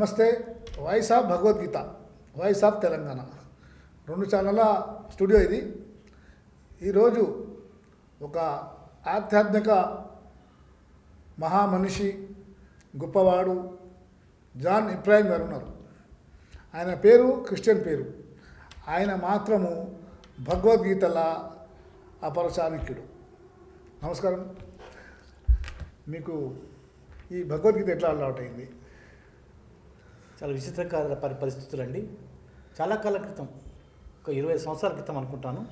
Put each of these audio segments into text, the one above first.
నమస్తే voice of Bhagavad Gita voice of Telangana. రెండు ఛానళ్ళ స్టూడియో ఇది. ఈరోజు ఒక ఆధ్యాత్మిక మహామనిషి గొప్పవాడు జాన్ ఇబ్రాహిం గారు ఉన్నారు. ఆయన పేరు క్రిస్టియన్ పేరు. ఆయన మాత్రము భగవద్గీతల అపరచానికుడు నమస్కారం. మీకు ఈ భగవద్గీత ఎట్లా అలవాటైంది? అయింది చాలా విచిత్రకర పరి పరిస్థితులు అండి చాలా కాలం క్రితం ఒక ఇరవై సంవత్సరాల క్రితం అనుకుంటాను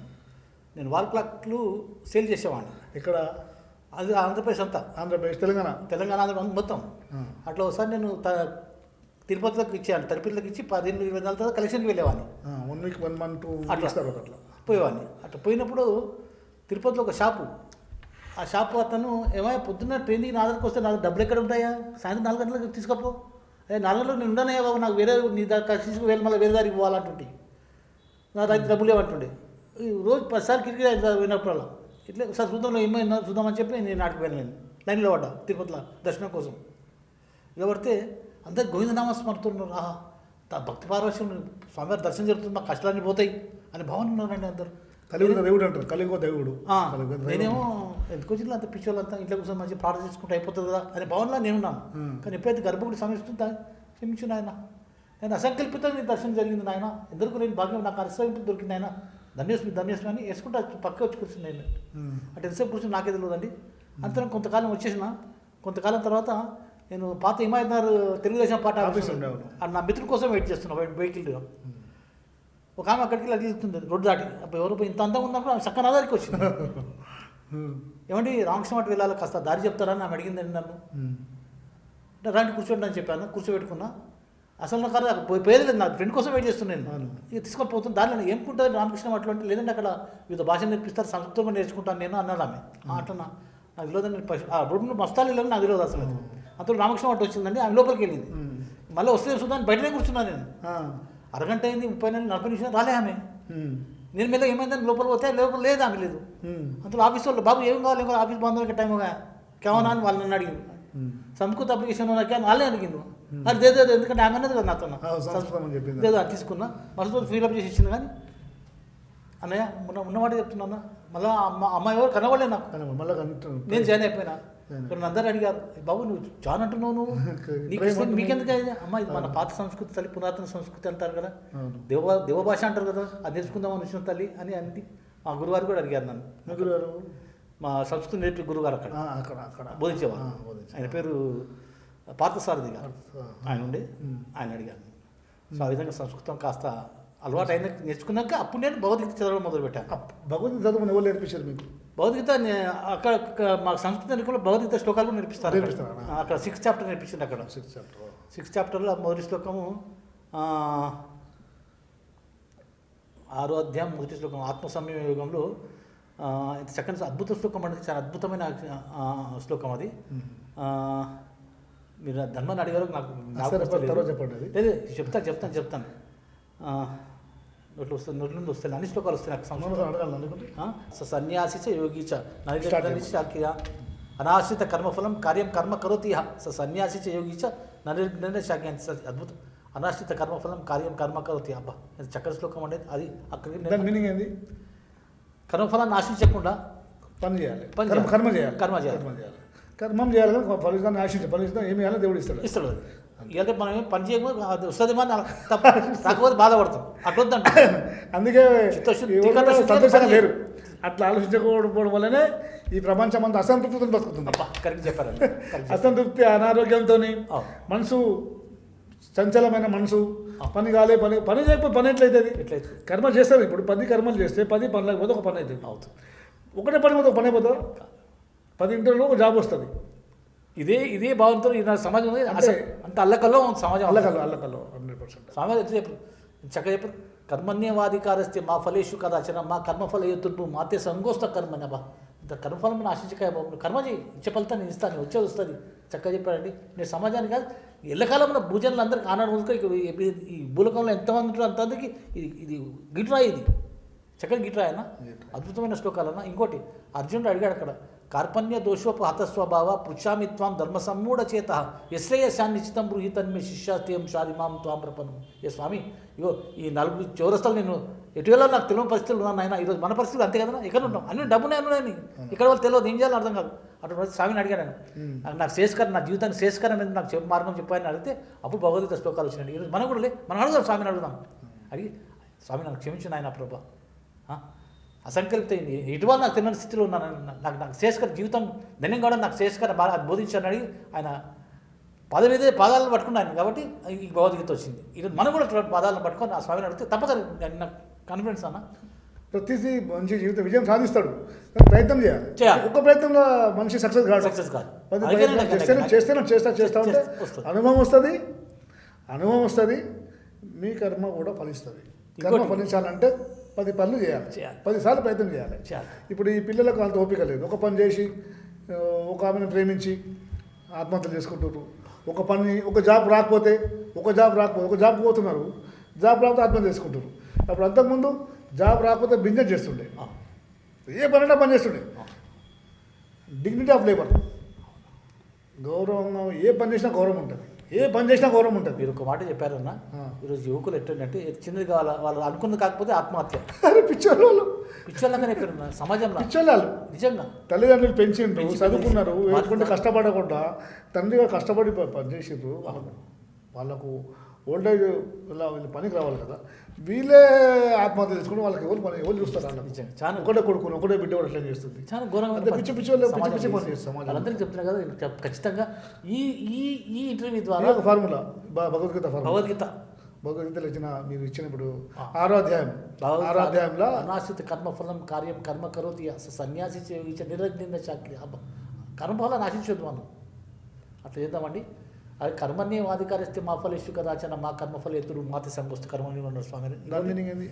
నేను వాల్ క్లాక్లు సేల్ చేసేవాడిని. ఇక్కడ అది ఆంధ్రప్రదేశ్ అంతా. ఆంధ్రప్రదేశ్ తెలంగాణ? తెలంగాణ ఆంధ్ర మొత్తం. అట్లా ఒకసారి నేను తిరుపతిలోకి ఇచ్చాను తిరుపతిలోకి ఇచ్చి పదిహేను ఇరవై నెలల తర్వాత కలెక్షన్కి వెళ్ళేవాడిని. One week one month two అట్లా. అట్లా. పోయేవాడిని. అట్లా పోయినప్పుడు తిరుపతిలో ఒక షాపు. ఆ షాపు అతను ఏమైనా పొద్దున్న ట్రైన్కి నాలుగుకి వస్తే నాకు డబ్బులు ఎక్కడ ఉంటాయా? సాయంత్రం నాలుగు గంటలకు తీసుకపో. అదే నేను ఉండనే బాబు నాకు వేరే నీ దగ్గర తీసుకువెళ్ళి మళ్ళీ వేరే దారికి పోవాలంటుంటే నా రైతు డబ్బులు లేవంటుండే. ఈ రోజు పదిసార్లు కిటికీ పోయినప్పుడల్లా ఇట్లా ఒకసారి చూద్దాంలో ఏమైందో? చూద్దామని చెప్పి నేను నాటికి వెళ్ళాను లైన్లో పడ్డా తిరుపతిలో దర్శనం కోసం. ఇలా పడితే అందరు గోవిందనామ స్మరుతున్నారు ఆహా భక్తి పారవశ్యం స్వామివారి దర్శనం జరుగుతుంది మా కష్టాలన్నీ పోతాయి అని భావన ఉన్నారండి అందరు. కలియుగ దేవుడు అంటారు. కలియుగ దేవుడు. నేనేమో ఎందుకు వచ్చింది? అంత పిచ్చోళ్ళంతా ఇంట్లో కూర్చొని మంచి ప్రార్థన చేసుకుంటే అయిపోతుంది కదా అనే భావనలో నేనున్నాను. కానీ ఎప్పుడైతే గర్భగుడి సమయిస్తుందా క్షమించు నాయన. నేను అసంకల్పితంగా నీ దర్శనం జరిగింది నాయన. ఎందుకు నేను భాగ్యం నాకు అసంకల్పితం దొరికింది ఆయన ధన్యస్మి ధన్యస్మి అని వేసుకుంటా పక్క వచ్చి కూర్చుని నేను. అంటే ఎంతసేపు కూర్చొని నాకే తెలియదండి. అంతా కొంతకాలం వచ్చేసిన. కొంతకాలం తర్వాత నేను పాత హిమాయత్నగర్ తెలుగుదేశం పార్టీ ఆఫీస్ నా మిత్రుల కోసం వెయిట్ చేస్తున్నా వెహికల్ ఒక ఆమె అక్కడికి వెళ్ళి వెళ్తుంది రోడ్డు దాటి అప్పుడు ఎవరు ఇంత అందంగా ఉన్నప్పుడు ఆమె చక్కన ఆధారికి వచ్చింది. ఏమండి రామకృష్ణ మఠం వెళ్ళాలి? కాస్త దారి చెప్తారని ఆమె అడిగిందండి నన్ను. అంటే రండి కూర్చోండి అని చెప్పాను కూర్చోబెట్టుకున్నా. అసలు నాకు అలా పోయి పోయేది నా ఫ్రెండ్ కోసం వెయిట్ చేస్తున్నాను అవును. ఇక తీసుకొని పోతుంది దానిలో ఏముంటుంది? రామకృష్ణ మఠం అంటే లేదంటే అక్కడ వివిధ భాష నేర్పిస్తారు సంస్కృతంగా నేర్చుకుంటాను నేను అన్నాను ఆమె. ఆ, అట్లనా నాకు తెలియదు నేను ఆ రోడ్డు మస్తాలు వెళ్ళాను నాకు తెలియదు అసలు అంత రామకృష్ణ మఠం వచ్చిందండి ఆమె లోపలికి వెళ్ళింది. మళ్ళీ వస్తే చూద్దాం బయటనే కూర్చున్నాను నేను. అరగంట అయింది ముప్పై నెలలు నలభై నిమిషాలు రాలే ఆమె. నేను మీద ఏమైందని లోపల పోతే లోపల లేదు ఆమె లేదు. అంతలో ఆఫీస్ వాళ్ళు బాబు ఏం కావాలి? ఆఫీస్ బంద్ అయ్యే టైం కేవనా అని వాళ్ళు నన్ను అడిగింది. సంస్కృత అప్లికేషన్ అని వాళ్ళే అడిగింది అది లేదు ఎందుకంటే ఆమె అన్నది కదా నాతో లేదు అది తీసుకున్నా. రోజు ఫీలప్ చేసి ఇచ్చింది కానీ అన్నయ్య ఉన్న ఉన్నమాట చెప్తున్నా మళ్ళీ అమ్మ అమ్మాయి ఎవరు కనబడలే నాకు. మళ్ళీ నేను జాయిన్ అయిపోయినా. ఇక్కడ అందరూ అడిగారు బాబు నువ్వు జాన్ అంటున్నావు నువ్వు? నీకు మీకెందుకు? అమ్మ ఇది మన పాత సంస్కృతి తల్లి పురాతన సంస్కృతి అంటారు కదా. దేవ దేవభాష అంటారు కదా అది నేర్చుకుందామని వచ్చిన తల్లి అని అంది. మా గురువారు కూడా అడిగారు నన్ను. ముగ్గురు గారు మా సంస్కృతి నేర్పి గురుగారు అక్కడ. అక్కడ అక్కడ. బోధించేవారు. ఆయన పేరు పార్థసారథి గారు. ఆయన ఉండి. ఆయన అడిగాను సో ఆ విధంగా సంస్కృతం కాస్త అలవాటు అయిన నేర్చుకున్నాక అప్పుడు నేను భగవద్గీత చదవడం మొదలుపెట్టాను. భగవద్గీత చదువుని ఎవరు నేర్పించారు మీకు? భగవద్గీత అక్కడ మా సంస్కృత కూడా భగవద్గీత శ్లోకాలు కూడా నేర్పిస్తారు? అక్కడ. సిక్స్త్ చాప్టర్ నేర్పించింది అక్కడ. సిక్స్త్ చాప్టర్ సిక్స్త్ చాప్టర్లో మొదటి శ్లోకము ఆరో అధ్యాయం మొదటి శ్లోకం ఆత్మ సంయమ యోగంలో ఇది చక్కని అద్భుత శ్లోకం అనేది చాలా అద్భుతమైన శ్లోకం అది. మీరు ధర్మాన్ని అడిగారు నాకు చెప్పండి. లేదు చెప్తాను చెప్తాను చెప్తాను. నోట్లో వస్తుంది నోట్ల నుండి వస్తాయి అన్ని శ్లోకాలు వస్తాయి నాకు సంస్కృతం సన్యాసి చ యోగి చ అనాశ్రిత కర్మఫలం కార్యం కర్మ కరోతి. స సన్యాసి చ యోగి చ శాఖ్య. అద్భుతం. అనాశ్రిత కర్మఫలం కార్యం కర్మ కరోతి అబ్బా చక్కని శ్లోకం అనేది అది అక్కడికి మీనింగ్ ఏంది? కర్మఫలాన్ని ఆశించకుండా పని చేయాలి. కర్మ చేయాలి. కర్మ చేయాలి. కర్మ చేయాలి. కానీ ఫలితాన్ని ఆశించి ఫలితం ఏమి చేయాలో దేవుడు ఇస్తాడు. ఇస్తాడు. ఇవాళ మనం ఏం పని చేయకపోతే అది వస్తుందేమో అని తప్ప రాకపోతే బాధపడతాం. అట్లొద్దంట. అందుకే సంతోషంగా లేరు. అట్లా ఆలోచించకపోవడం వల్లనే ఈ ప్రపంచం అంతా అసంతృప్తితో బతుకుతుంది. కరెక్ట్ చెప్పారండి. అసంతృప్తి అనారోగ్యంతో. మనసు చంచలమైన మనసు. పని కాలే పని పని చేయకపోతే పని ఎట్లయితుంది? ఎట్లయితే కర్మ చేస్తారు ఇప్పుడు. పది కర్మలు చేస్తే పది పని లేకపోతే ఒక పని అవుతుంది అవుతుంది. ఒకటే పని పోతే ఒక పని అయిపోతుందా? పది ఇంటర్లో ఒక జాబ్ వస్తుంది. ఇదే ఇదే భావంతో నా సమాజం అంత అల్లకల్లో సమాజం. అల్లకల్లో అల్లకల్లో హండ్రెడ్ పర్సెంట్. సమాజం ఎట్లా చెప్పు? చక్కగా చెప్పు. కర్మణ్యవాధికారస్తే మా ఫలేషు కదాచన మా కర్మఫల తుర్పు మాతే సంగోస్త కర్మని అబ్బా. ఇంత కర్మఫలం ఆశించకాయ బాబు. నువ్వు కర్మ చేయి ఇచ్చే ఫలితాన్ని నేను ఇస్తాను వచ్చేది వస్తుంది. చక్కగా చెప్పారండి నేను సమాజానికి కాదు ఎల్లకాలంలో భూజనులు అందరికీ ఆనాడు ఈ- ఈ భూలోకంలో ఎంతమంది ఉంటారో అంతమందికి ఇది ఇది గిట్రాయి ఇది. చక్కగా గిట్రాయన? అద్భుతమైన శ్లోకాలన్న. ఇంకోటి అర్జునుడు అడిగాడు అక్కడ కార్పణ్య దోషోప హతస్వభావ పృచ్ఛామి త్వాం ధర్మ సమ్మూఢ చేత యశ్రేయశాన్ని నిశ్చితం బృహితన్మే శిష్యాస్త్యం షాదిమాం త్వాం ప్రపన్నం. ఏ స్వామి ఇగో ఈ నలుగురు చౌరస్తలు నేను ఎటు వెళ్ళాలో నాకు తెలియని పరిస్థితులు ఉన్నాను ఆయన ఈరోజు మన పరిస్థితులు అంతే కదా ఎక్కడ ఉంటాం అన్ని డబ్బునే ఉన్నాయి ఇక్కడ వాళ్ళు తెలియదు ఏం చేయాలో అర్థం కాదు. అటువంటి స్వామిని అడిగాను నేను. నాకు శేషకరం నా జీవితానికి శేషకరం మీద నాకు చెప్పు మార్గం చెప్పాయని అడిగితే అప్పుడు భగవద్గీత శ్లోకాలు వచ్చినాయి. ఈరోజు మనం కూడా లే మనం అడుగుదాం స్వామిని అడుగుదాం. అడిగి స్వామి నాకు క్షమించు నాయన ప్రభా? అసంకల్పిత ఎటువంటి నాకు తెలియని స్థితిలో ఉన్నాను నాకు నాకు శేషకర జీవితం ధన్యం కావడం నాకు శేషకర బాగా బోధించాను అడిగి ఆయన పద మీద పాదాలను పట్టుకున్నాను కాబట్టి ఈ భగవద్గీత వచ్చింది. ఈరోజు మనం కూడా అటువంటి పాదాలను పట్టుకొని ఆ స్వామిని అడిగితే తప్పదు నాకు కాన్ఫిడెన్స్ అన్న. ప్రతిదీ మంచి జీవితం విజయం సాధిస్తాడు. ప్రయత్నం చేయాలి. ఒక్క ప్రయత్నంలో మనిషి సక్సెస్ కాదు. సక్సెస్ కాదు చేస్తేనే చేస్తా చేస్తా ఉంటే. అనుభవం వస్తుంది. అనుభవం వస్తుంది. మీ కర్మ కూడా ఫలిస్తుంది. కర్మ ఫలించాలంటే పది పనులు చేయాలి. చేయాలి. పది సార్లు ప్రయత్నం చేయాలి. చేయాలి. ఇప్పుడు ఈ పిల్లలకు అంత ఓపిక లేదు. ఒక పని చేసి ఒక ఆమెను ప్రేమించి ఆత్మహత్యలు చేసుకుంటున్నారు ఒక పని ఒక జాబ్ రాకపోతే ఒక జాబ్ రాకపోతే ఒక జాబ్ పోతున్నారు. జాబ్ రాకపోతే ఆత్మహత్య చేసుకుంటారు అప్పుడు అంతకుముందు జాబ్ రాకపోతే బిజినెస్ చేస్తుండే. ఏ పనైనా పని చేస్తుండే. డిగ్నిటీ ఆఫ్ లేబర్ గౌరవంగా ఏ పని చేసినా గౌరవం ఉంటుంది. ఏ పని చేసినా గౌరవం ఉంటుంది. మీరు ఒక మాట చెప్పారన్న. ఈరోజు యువకులు ఎట్టుందంటే చిన్నది కావాలి వాళ్ళు అనుకున్నది కాకపోతే ఆత్మహత్య. అరే పిచ్చోళ్ళు పిచ్చోళ్ళగానే ఎక్కడున్నా సమాజంలో. పిచ్చోళ్ళు నిజంగా. తల్లిదండ్రులు పెంచిండ్రు పెంచి- చదువుకున్నారు ఎటువంటి కష్టపడకుండా తండ్రిగా కష్టపడి పనిచేసిండ్రు. వాళ్ళకు వాళ్ళకు ఓల్డ్ ఏజ్ ఇలా వీళ్ళు పనికి రావాలి కదా. వీళ్ళే ఆత్మహత్య చేసుకుని వాళ్ళకి ఎవరు పని ఎవరు చూస్తారు చాలా ఒకటే కొడుకుని ఒకటే బిడ్డ కూడా అట్లా చేస్తుంది. చాలా ఘోరంగా పిచ్చి పిచ్చి వాళ్ళు పిచ్చి పిచ్చి పని చేస్తారు సమాజంలో. వాళ్ళందరికీ చెప్తున్నా కదా ఖచ్చితంగా ఈ ఈ ఈ ఇంటర్వ్యూ ద్వారా ఒక ఫార్ములా భగవద్గీత ఫార్ములా. భగవద్గీత. భగవద్గీతలో ఇచ్చిన మీరు ఇచ్చినప్పుడు. ఆరో అధ్యాయం ఆరో అధ్యాయంలో అనాశ్రిత కర్మఫలం కార్యం కర్మ కరోతి సన్యాసి చాకలి అబ్బా కర్మఫలం నాశించొద్దు మనం. అట్లా చేద్దామండి. అది కర్మన్నే వాధికారిస్తే మా ఫలేషు కదాచన మా కర్మఫల ఎత్తుడు మాతి సంగోస్తు కర్మని ఉన్నారు స్వామి. దాని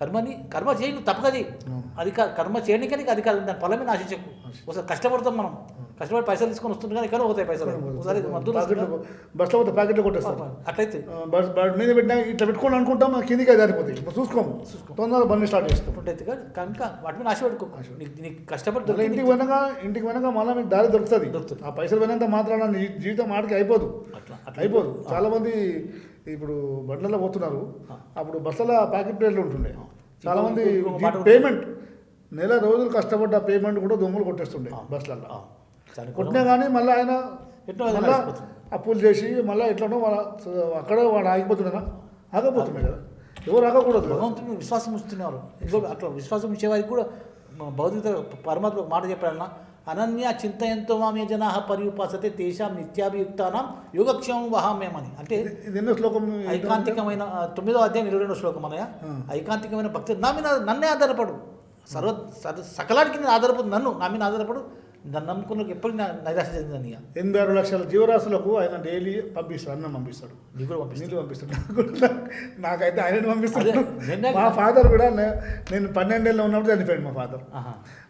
కర్మని కర్మ చేయి నువ్వు తప్పక చేయి అవును. అధికార కర్మ చేయడానికి నీకు అధికారం దాని ఫలమే ఆశించకు ఒకసారి కష్టపడతాం మనం. కష్టపడి పైసలు తీసుకొని వస్తుంది కానీ ఎక్కడ పోతాయి పైసలు. ఒకసారి బస్సులో పోతే ప్యాకెట్లు కొట్టేస్తారు. అట్లయితే. బస్ మీద పెట్టినా ఇట్లా పెట్టుకోని అనుకుంటాం కిందికి జారిపోతాయి ఇప్పుడు చూసుకోము. తొందరగా బండి స్టార్ట్ చేస్తాం. కానీ కనుక వాటి మీద ఆశ పెట్టుకో. నీకు కష్టపడి ఇంటికి వెనక ఇంటికి వెనక మళ్ళీ మీకు దారి దొరుకుతుంది. దొరుకుతుంది. ఆ పైసలు పోయినంత మాత్రాన జీవితం ఆడికి అయిపోదు. అట్లా అట్లా అయిపోదు. చాలా మంది ఇప్పుడు బండ్లలో పోతున్నారు. అప్పుడు బస్సుల ప్యాకెట్ ప్లేట్లు ఉంటుండే. చాలా మంది ఇంకో- ఇంకో మాట పేమెంట్ నెల రోజులు కష్టపడ్డ పేమెంట్ కూడా దొంగలు కొట్టేస్తుండే బస్సులలో కొట్టినా కానీ మళ్ళీ ఆయన ఎట్లా మళ్ళా. అప్పులు చేసి మళ్ళీ ఎట్లనో వాళ్ళ అక్కడ వాడు ఆగిపోతున్నాడా? ఆగపోతున్నాయి కదా. ఎవరు ఆగకూడదు. భగవంతుని విశ్వాసం ఉంచుతున్నారు. ఇంకో అట్లా విశ్వాసం ఉంచేవారికి కూడా భౌతిక పరమాత్మ ఒక మాట చెప్పాడన్న అనన్య చింతయంతో మామే జనా పర్యుపాసతే తేషాం నిత్యాభియుక్తానం యోగక్షేమం వహామ్యమని. అంటే శ్లోకం ఐకాంతికమైన తొమ్మిదో అధ్యాయం ఇరవై రెండో శ్లోకం అన్నయ్య. ఆ. ఐకాంతికమైన భక్తి నా మీద నన్నే ఆధారపడు. సర్వ సర్వ- సకలానికి నేను ఆధారపడు నన్ను నా మీద ఆధారపడు. నన్ను నమ్ముకున్న ఎప్పటికీ నా నైరాశ చెందిందని ఇక. ఎనభై ఆరు లక్షల జీవరాశులకు ఆయన డైలీ పంపిస్తాడు అన్నం పంపిస్తాడు. నీకు కూడా పంపిస్తాడు. నాకైతే ఆయన పంపిస్తాడు. మా ఫాదర్ కూడా నే- నేను పన్నెండేళ్ళు ఉన్నప్పుడు చనిపోయాడు మా ఫాదర్.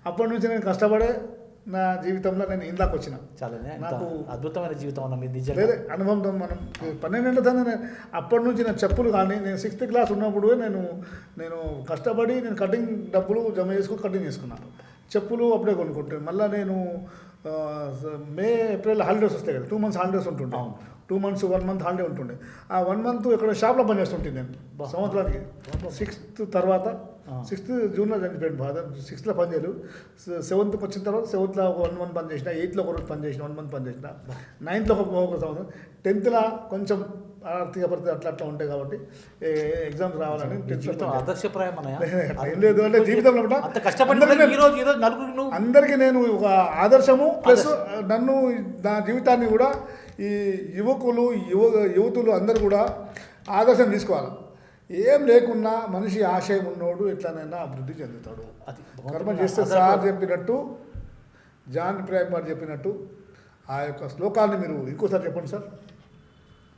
అప్పటి నుంచి నేను కష్టపడే నా జీవితంలో నేను ఇందాక వచ్చిన. ఎంత నాకు అద్భుతమైన జీవితం అన్న మీరు నిజంగా. వేరే అనుభవంతో మనం పన్నెండేళ్ళ దాన్ని నేను అప్పటి నుంచి నేను చెప్పులు కానీ నేను సిక్స్త్ క్లాస్ ఉన్నప్పుడు నేను నేను కష్టపడి నేను కటింగ్ డబ్బులు జమ చేసుకుని కటింగ్ చేసుకున్నాను. చెప్పులు అప్పుడే కొనుక్కుంటాను మళ్ళీ నేను మే ఏప్రిల్ హాలిడేస్ వస్తాయి కదా టూ మంత్స్ హాలిడేస్ ఉంటుండే. Two months one month holiday ఉంటుండే. ఆ వన్ మంత్ ఇక్కడ షాప్లో పనిచేస్తుంటే నేను. సంవత్సరానికి. సిక్స్త్ తర్వాత. సిక్స్త్ జూన్లో చనిపోయాడు ఫాదర్. సిక్స్త్లో పని చేయలేదు. సెవెంత్కి వచ్చిన తర్వాత సెవెంత్లో ఒక వన్ మంత్ పని చేసిన ఎయిత్లో ఒక రోజు పని చేసిన వన్ మంత్ పని చేసిన. నైన్త్లో ఒక ఒక సంవత్సరం టెన్త్లో కొంచెం ఆర్థిక పరిస్థితి అట్లా అట్లా ఉంటాయి కాబట్టి ఎగ్జామ్స్ రావాలని నీ టెన్త్ జీవితం ఆదర్శప్రాయం అన్నయ్య. ఏం లేదు అంటే జీవితంలో కూడా అంత కష్టపడి అందరికీ నేను ఒక ఆదర్శము ప్లస్ నన్ను నా జీవితాన్ని కూడా ఈ యువకులు యువ యువతులు అందరూ కూడా ఆదర్శం తీసుకోవాలి. ఏం లేకున్నా మనిషి ఆశయం ఉన్నోడు ఎట్లనైనా అభివృద్ధి చెందుతాడు. అది కర్మ చేస్తే సార్ చెప్పినట్టు జాన్ ప్రేమ్ గారు చెప్పినట్టు ఆ యొక్క శ్లోకాన్ని మీరు ఇంకోసారి చెప్పండి సార్.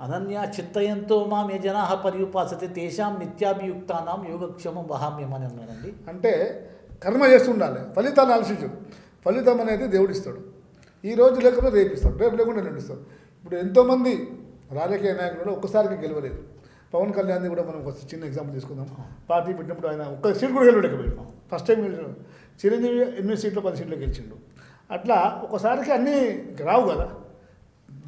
అనన్య చిత్తయంతో మామే ఏ జనా పర్యుపాసతే తేషాం నిత్యాభియుక్తానాం యోగక్షేమం వహామ్యమని అన్నాడండి అంటే కర్మ చేస్తుండాలి ఫలితాన్ని ఆలోచించు. ఫలితం అనేది దేవుడిస్తాడు. ఈ రోజు లేకపోతే రేపిస్తాడు రేపు లేకుండా నిండిస్తాడు ఇప్పుడు ఎంతోమంది రాజకీయ నాయకులు ఒక్కసారికి గెలవలేదు. పవన్ కళ్యాణ్ది కూడా మనం ఒక చిన్న ఎగ్జాంపుల్ తీసుకుందాం. పార్టీ పెట్టినప్పుడు ఆయన ఒక్క సీట్ కూడా గెలవలేకపోయాడు. ఫస్ట్ టైం గెలిచాడు. చిరంజీవి ఎనిమిది సీట్లు పది సీట్లు గెలిచిండు. అట్లా ఒకసారికి అన్నీ రావు కదా.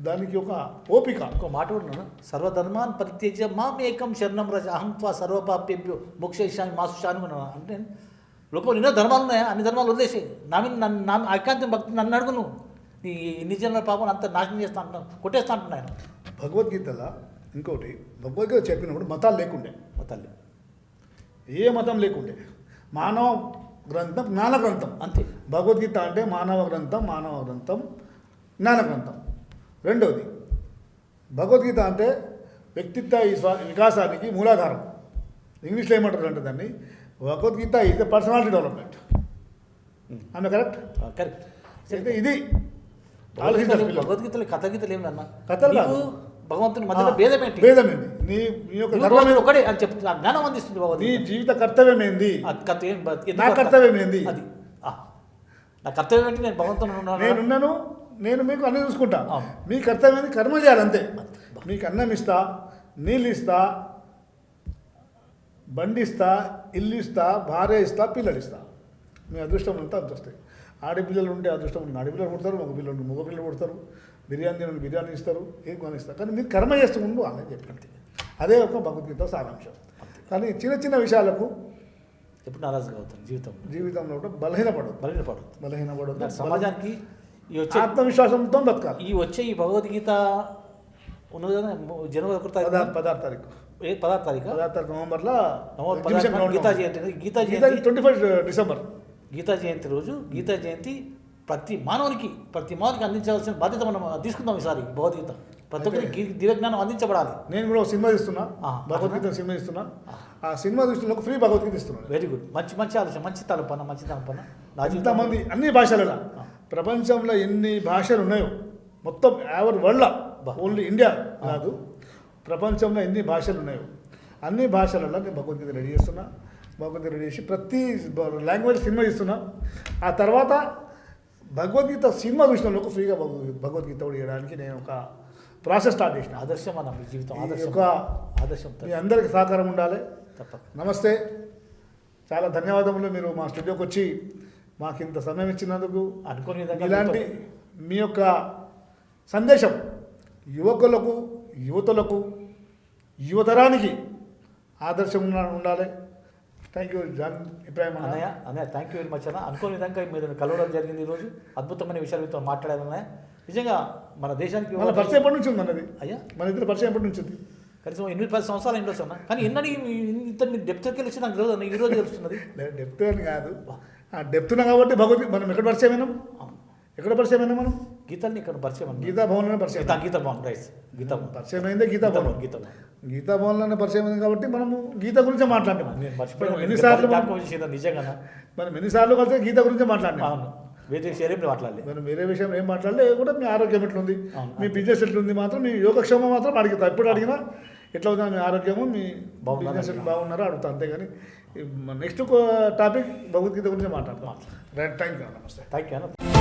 దానికి ఒక ఓపిక. ఇంకో మాట ఉన్నాను సర్వధర్మాన్ పరిత్యజ్య మామేకం శరణం రజ. అహం త్వా సర్వపాప్యేభ్యో మోక్షయిష్యామి మాసుషాను ఉన్నాను అంటే లోపల ఎన్నో ధర్మాలు ఉన్నాయా? అన్ని ధర్మాలు వదిలేసి నా మీద నన్ను నా ఐకాంతం భక్తి నన్ను అడుగు నువ్వు. నీ ఎన్ని జన్మల పాపం అంతా నాశనం చేస్తా అంటున్నాను కొట్టేస్తా అంటున్నాను భగవద్గీతలో ఇంకోటి భగవద్గీత చెప్పినప్పుడు మతాలు లేకుండే. మా తల్లి ఏ మతం లేకుండే. మానవ గ్రంథం జ్ఞాన గ్రంథం. అంతే. భగవద్గీత అంటే మానవ గ్రంథం మానవ గ్రంథం జ్ఞాన గ్రంథం. రెండవది భగవద్గీత అంటే వ్యక్తిత్వ వికాసానికి మూలాధారం. ఇంగ్లీష్లో ఏమంటారు అంటే దాన్ని? Bhagavad Gita is the personality development ఆమె కరెక్ట్ కరెక్ట్ అయితే ఇది. భగవద్గీతలు కథ గీతలు ఏమి అన్న కథలు కాదు. భగవంతుని మధ్యలో భేదం ఏంటి? భేదం ఏంది? నీ నీ యొక్క ధర్మం ఒకడే అని చెప్తుంది ఆ జ్ఞానం అందిస్తుంది నీ భగవద్గీత జీవిత కర్తవ్యం ఏంది? నా? కర్తవ్యం ఏంది? అది. నా కర్తవ్యం ఏంటి? నేను భగవంతుని ఉన్నాను? నేనున్నాను నేను మీకు అన్ని చూసుకుంటా. మీ కర్తవ్యం? కర్మ చేయాలి అంతే. మీకు అన్నం ఇస్తా నీళ్ళు ఇస్తా బండి ఇస్తా ఇల్లు ఇస్తా భార్య ఇస్తా పిల్లలు ఇస్తా. మీ అదృష్టం ఉంటే అంత వస్తాయి. ఆడపిల్లలు ఉంటే అదృష్టం ఉంటే ఆడపిల్లలు పుడతారు మగ పిల్లలు మగ పిల్లలు పుడతారు. బిర్యానీ బిర్యానీ ఇస్తారు ఏం కొని ఇస్తారు. కానీ మీరు కర్మ చేస్తూ ఉండు అని చెప్పినట్టు అదే ఒక భగవద్గీత సారాంశం. కానీ చిన్న చిన్న విషయాలకు ఎప్పుడు నారాజుగా అవుతాను జీవితం జీవితంలో కూడా బలహీనపడదు బలహీనపడదు బలహీనపడదు సమాజానికి ఈ వచ్చే ఆత్మవిశ్వాసంతో బతకాలి. ఈ వచ్చే ఈ భగవద్గీత ఉన్నది కదా జనవరి ఒకటి తారీఖు పదహారు తారీఖు. ఏ పదహారు తారీఖు? పదహారు తారీఖు నవంబర్లో నవంబర్ పదహారు Gita. Jayanti Gita Jayanti twenty five December. Gita Jayanti రోజు గీతా జయంతి ప్రతి మానవునికి ప్రతి మానవునికి అందించవలసిన బాధ్యత మనం తీసుకుందాం ఈసారి భగవద్గీత. ప్రతి ఒక్కరికి దివ్యజ్ఞానం అందించబడాలి. నేను కూడా ఒక సినిమా ఇస్తున్నా భగవద్గీత సినిమా ఇస్తున్నా ఆ సినిమా దృష్టిలో ఫ్రీ భగవద్గీత ఇస్తున్నాను వెరీ గుడ్ మంచి మంచి ఆలోచన మంచి తలపన మంచి తలపన. ఎంతమంది అన్ని భాషలలో. ప్రపంచంలో ఎన్ని భాషలు ఉన్నాయో మొత్తం యావర్ వరల్డ్ బా. ఓన్లీ ఇండియా కాదు ప్రపంచంలో ఎన్ని భాషలు ఉన్నాయో అన్ని భాషలలో నేను భగవద్గీత రెడీ చేస్తున్నా. భగవద్గీత రెడీ చేసి ప్రతి లాంగ్వేజ్ సినిమా ఇస్తున్నా ఆ తర్వాత భగవద్గీత సినిమా చూసిన ఫ్రీగా భగవద్గీత భగవద్గీత కూడా ఇవ్వడానికి నేను ఒక ప్రాసెస్ స్టార్ట్ చేసిన ఆదర్శం అన్న మీ జీవితం ఆదర్శం. ఆదర్శం మీ అందరికి సహకారం ఉండాలి. తప్పక. నమస్తే. చాలా ధన్యవాదములు. మీరు మా స్టూడియోకి వచ్చి మాకు ఇంత సమయం ఇచ్చినందుకు. అనుకోని విధంగా ఇలాంటి మీ యొక్క సందేశం యువకులకు యువతులకు యువతరానికి ఆదర్శం ఉండాలి. థ్యాంక్ యూ జాన్ ఇబ్రాహిం అన్న. అన్నయ్య అన్నయ్య థ్యాంక్ యూ వెరీ మచ్ అన్న. అనుకోని విధంగా మీరు కలవడం జరిగింది ఈరోజు. అద్భుతమైన విషయాలు మీతో మాట్లాడారు అన్నయ్య నిజంగా మన దేశానికి మన పరిచయం ఎప్పటి నుంచి ఉంది అన్నది? అయ్యా? మన ఇద్దరు పరిచయం ఎప్పటి నుంచి ఉంది? కనీసం ఎనిమిది పది సంవత్సరాలు ఇంట్లో అన్న. కానీ ఎన్నడి ఇంత డెప్త్కి వెళ్ళి నాకు తెలియదు అన్న. ఈ రోజు తెలుస్తున్నది. డెప్త్ అని కాదు. ఆ డెప్త్ కాబట్టి భగవద్గీత మనం ఎక్కడ పరిచయం అయినాం. ఎక్కడ పరిచయం అయినా మనం? గీతాన్ని ఇక్కడ పరిచయం గీతా భవన్లోనే పరిచయం గీతా గీత బాగుంది రైట్. గీత భవన్. పరిచయం అయిందే గీతా గీతా భవన్. భవన్, గీతా భవన్. గీతా భవన్లోనే పరిచయం అయింది కాబట్టి మనము గీత గురించి మర్చిపోయాను. ఎన్నిసార్లు నిజంగా మనం ఎన్నిసార్లు కలిసి గీత గురించి మాట్లాడినాం. అవును. వేరే విషయాలు ఏం మాట్లాడలేదు మనం వేరే విషయం ఏం మాట్లాడలే కూడా మీ ఆరోగ్యం ఎట్లుంది. మీ బిజినెస్ ఎట్లుంది మాత్రం మీ యోగక్షేమం మాత్రం అడుగుతా. ఎప్పుడు అడిగినా ఎట్లా ఉంది మీ ఆరోగ్యము మీ? బిజినెస్ బాగున్నారో అడుగుతా అంతేగాని నెక్స్ట్ టాపిక్ భగవద్గీత గురించి మాట్లాడతాం రైట్ థ్యాంక్ యూ నమస్తే. Thank you